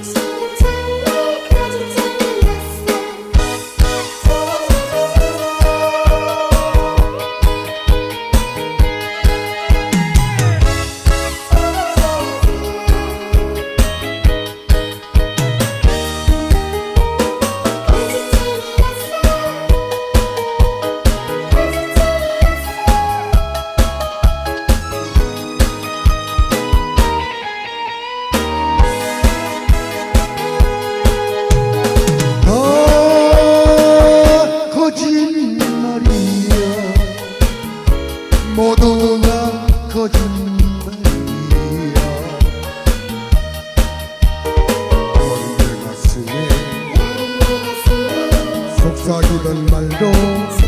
So. I give forgiven my love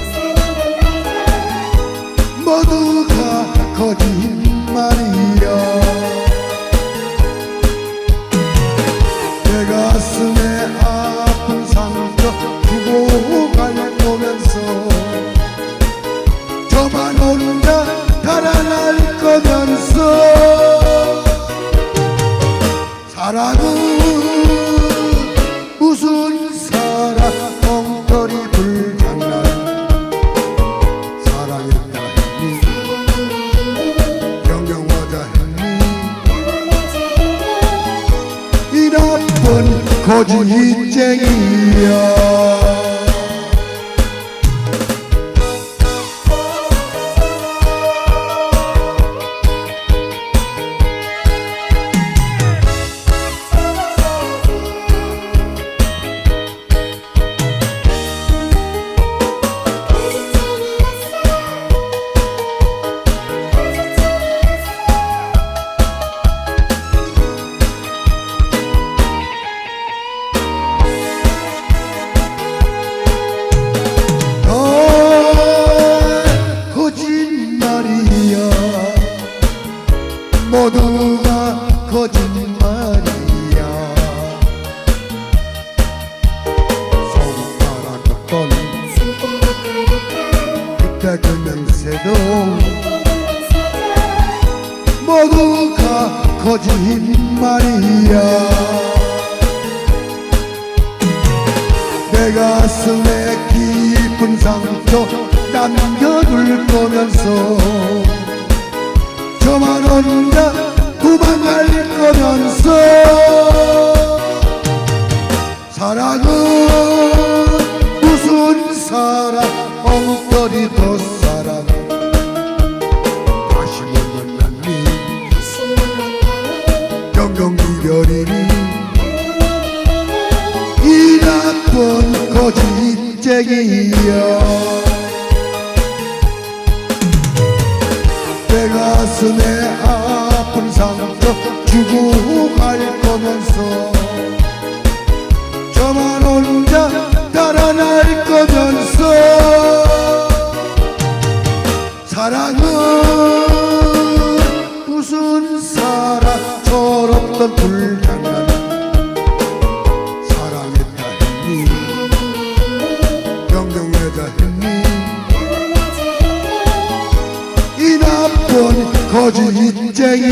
거짓쟁이야 모두가 거짓말이야. 손가락었던 그때 그 냄새도 모두가 거짓말이야. 내 가슴에 깊은 상처 남겨둘 거면서 사랑은 무슨 사랑? 엉터리 덧사랑. 다시 못 만났니? 경경이별이니? 이 나쁜 거짓쟁이야 내 가슴에 아픈 상처 주고 갈 거면서 사랑은 무슨 사랑? 철없던 불장난. 사랑했다 했니 경경하자 했니 이 나쁜 거짓쟁이야